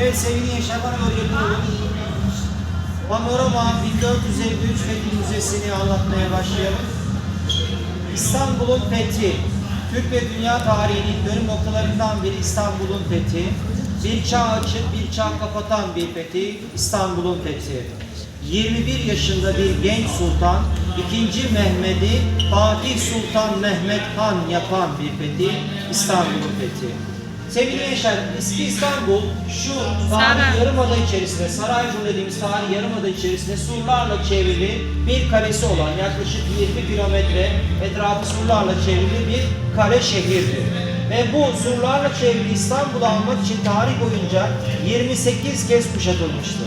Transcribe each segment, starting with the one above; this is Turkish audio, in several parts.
Evet sevgili gençler bana olun. Panorama 1453 Fethi Müzesi'ni anlatmaya başlayalım. İstanbul'un fethi, Türk ve dünya tarihinin dönüm noktalarından biri İstanbul'un fethi. Bir çağ açıp bir çağ kapatan bir fethi, İstanbul'un fethi. 21 yaşında bir genç sultan, 2. Mehmet'i Fatih Sultan Mehmet Han yapan bir fethi, İstanbul'un fethi. Sevgili gençler, eski İstanbul şu Saray. yarımada içerisinde, Sarayburnu dediğimiz tarihi yarımada içerisinde surlarla çevrili bir kalesi olan yaklaşık 20 kilometre etrafı surlarla çevrili bir kale şehirdi. Ve bu surlarla çevrili İstanbul'u almak için tarih boyunca 28 kez kuşatılmıştı.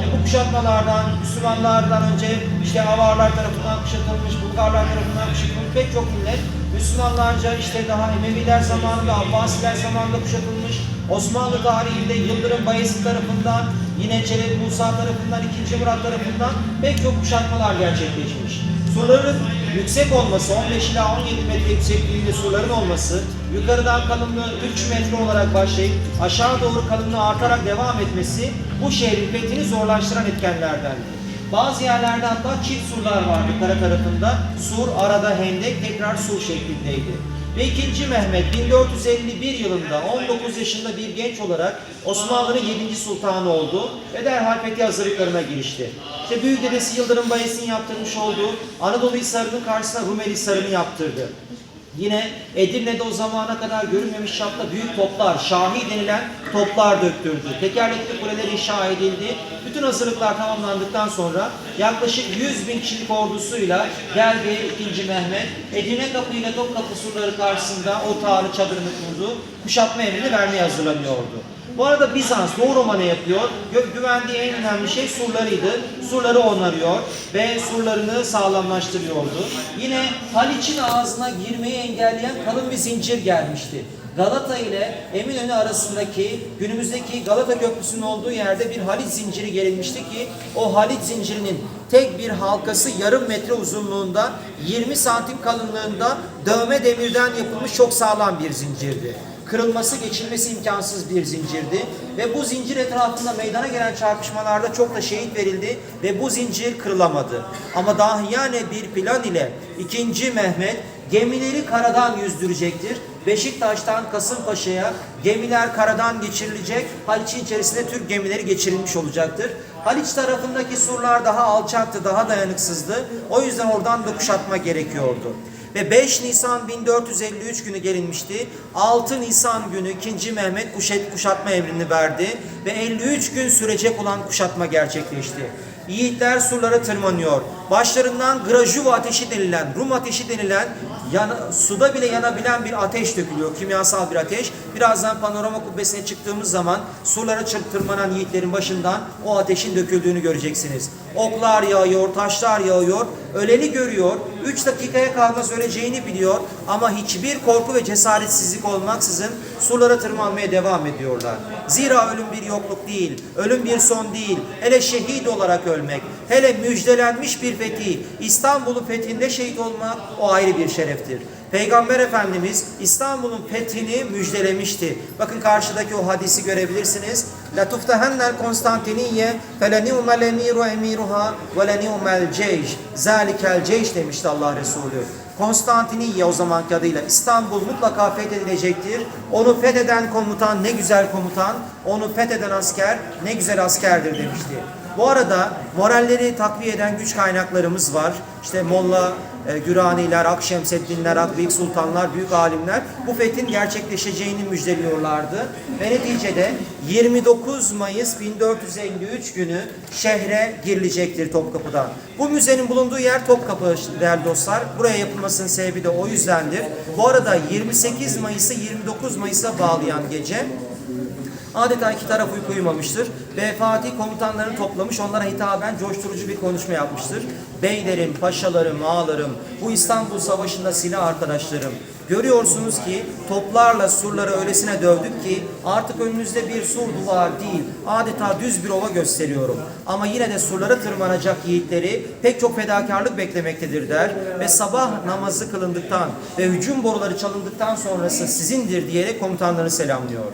Ve bu kuşatmalardan Müslümanlardan önce işte Avarlar tarafından kuşatılmış, Bulgarlar tarafından kuşatılmış pek çok millet Müslümanlarca işte daha Emeviler zamanında, Abbasiler zamanında kuşatılmış. Osmanlı tarihinde Yıldırım Bayezid tarafından, yine Çelebi Musa tarafından, 2. Murat tarafından pek çok kuşatmalar gerçekleşmiş. Surların yüksek olması, 15 ila 17 metre yüksekliğinde surların olması, yukarıdan kalınlığı 3 metre olarak başlayıp aşağı doğru kalınlığı artarak devam etmesi bu şehrin fethini zorlaştıran etkenlerdendi. Bazı yerlerde hatta çift surlar vardı kara tarafında. Sur arada hendek tekrar sur şeklindeydi. Ve 2. Mehmet 1451 yılında 19 yaşında bir genç olarak Osmanlı'nın 7. sultanı oldu ve derhal fethi hazırlıklarına girişti. İşte büyük dedesi Yıldırım Bayezid'in yaptırmış olduğu Anadolu Hisarı'nın karşısına Rumeli Hisarı'nı yaptırdı. Yine Edirne'de o zamana kadar görülmemiş çapta büyük toplar, şahi denilen toplar döktürdü. Tekerlekli kuleler inşa edildi. Bütün hazırlıklar tamamlandıktan sonra yaklaşık 100 bin kişilik ordusuyla geldi 2. Mehmet. Edirne Kapı ile Topkapı surları karşısında o tağrı çadırını kurdu. Kuşatma emrini vermeye hazırlanıyordu. Bu arada Bizans Doğu Roma ne yapıyor? Güvendiği en önemli şey surlarıydı. Surları onarıyor ve surlarını sağlamlaştırıyordu. Yine Haliç'in ağzına girmeyi engelleyen kalın bir zincir gelmişti. Galata ile Eminönü arasındaki günümüzdeki Galata Köprüsü'nün olduğu yerde bir Haliç zinciri gerilmişti ki o Haliç zincirinin tek bir halkası yarım metre uzunluğunda 20 santim kalınlığında dövme demirden yapılmış çok sağlam bir zincirdi kırılması, geçilmesi imkansız bir zincirdi. Ve bu zincir etrafında meydana gelen çarpışmalarda çok da şehit verildi ve bu zincir kırılamadı. Ama dahiyane bir plan ile 2. Mehmet gemileri karadan yüzdürecektir. Beşiktaş'tan Kasımpaşa'ya gemiler karadan geçirilecek. Haliç'in içerisinde Türk gemileri geçirilmiş olacaktır. Haliç tarafındaki surlar daha alçaktı, daha dayanıksızdı. O yüzden oradan da kuşatma gerekiyordu. Ve 5 Nisan 1453 günü gelinmişti. 6 Nisan günü 2. Mehmet kuşat, kuşatma emrini verdi ve 53 gün sürecek olan kuşatma gerçekleşti. Yiğitler surlara tırmanıyor. Başlarından grajuva ateşi denilen, Rum ateşi denilen yana- suda bile yanabilen bir ateş dökülüyor. Kimyasal bir ateş. Birazdan panorama kubbesine çıktığımız zaman surlara çık tırmanan yiğitlerin başından o ateşin döküldüğünü göreceksiniz. Oklar yağıyor, taşlar yağıyor. Öleni görüyor. 3 dakikaya kalmaz öleceğini biliyor. Ama hiçbir korku ve cesaretsizlik olmaksızın surlara tırmanmaya devam ediyorlar. Zira ölüm bir yokluk değil, ölüm bir son değil. Hele şehit olarak ölmek, hele müjdelenmiş bir fethi, İstanbul'un fethinde şehit olmak o ayrı bir şereftir. Peygamber Efendimiz İstanbul'un fethini müjdelemişti. Bakın karşıdaki o hadisi görebilirsiniz. Ni'mel emiru emiruha ve le ni'mel ceyş. Zalikel ceyş demişti Allah Resulü. Konstantiniye o zamanki adıyla İstanbul mutlaka fethedilecektir. Onu fetheden komutan ne güzel komutan, onu fetheden asker ne güzel askerdir demişti. Bu arada moralleri takviye eden güç kaynaklarımız var. İşte Molla e, Güraniler, Akşemseddinler, Akbeyik Sultanlar, büyük alimler bu fethin gerçekleşeceğini müjdeliyorlardı. Ve neticede 29 Mayıs 1453 günü şehre girilecektir Topkapı'dan. Bu müzenin bulunduğu yer Topkapı değerli dostlar. Buraya yapılmasının sebebi de o yüzdendir. Bu arada 28 Mayıs'ı 29 Mayıs'a bağlayan gece Adeta iki taraf uyku uyumamıştır ve Fatih komutanlarını toplamış onlara hitaben coşturucu bir konuşma yapmıştır. Beylerim, paşalarım, ağalarım, bu İstanbul Savaşı'nda silah arkadaşlarım. Görüyorsunuz ki toplarla surları öylesine dövdük ki artık önünüzde bir sur duvar değil adeta düz bir ova gösteriyorum. Ama yine de surlara tırmanacak yiğitleri pek çok fedakarlık beklemektedir der ve sabah namazı kılındıktan ve hücum boruları çalındıktan sonrası sizindir diyerek komutanlarını selamlıyor.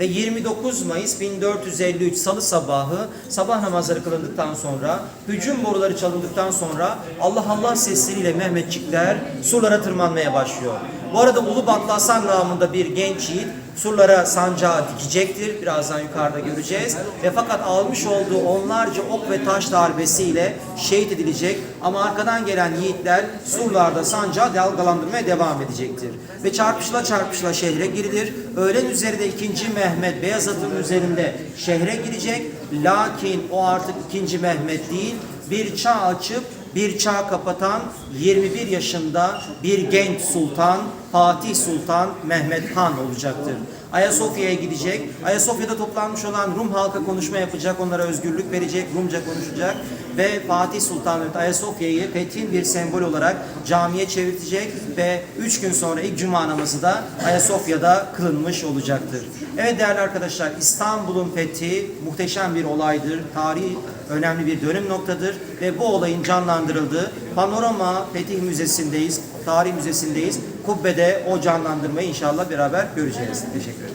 Ve 29 Mayıs 1453 Salı sabahı sabah namazları kılındıktan sonra hücum boruları çalındıktan sonra Allah Allah sesleriyle Mehmetçikler surlara tırmanmaya başlıyor. Bu arada Ulu Batlı Hasan namında bir genç yiğit surlara sancağı dikecektir. Birazdan yukarıda göreceğiz. Ve fakat almış olduğu onlarca ok ve taş darbesiyle şehit edilecek. Ama arkadan gelen yiğitler surlarda sancağı dalgalandırmaya devam edecektir. Ve çarpışla çarpışla şehre girilir. Öğlen üzeri de 2. Mehmet Beyazıt'ın üzerinde şehre girecek. Lakin o artık 2. Mehmet değil bir çağ açıp bir çağ kapatan 21 yaşında bir genç sultan Fatih Sultan Mehmet Han olacaktır. Ayasofya'ya gidecek. Ayasofya'da toplanmış olan Rum halka konuşma yapacak. Onlara özgürlük verecek. Rumca konuşacak. Ve Fatih Sultan Mehmet Ayasofya'yı fethin bir sembol olarak camiye çevirtecek. Ve 3 gün sonra ilk cuma namazı da Ayasofya'da kılınmış olacaktır. Evet değerli arkadaşlar İstanbul'un fethi muhteşem bir olaydır. Tarihi önemli bir dönüm noktadır ve bu olayın canlandırıldığı Panorama Fetih Müzesi'ndeyiz, Tarih Müzesi'ndeyiz. Kubbede o canlandırmayı inşallah beraber göreceğiz. Teşekkür.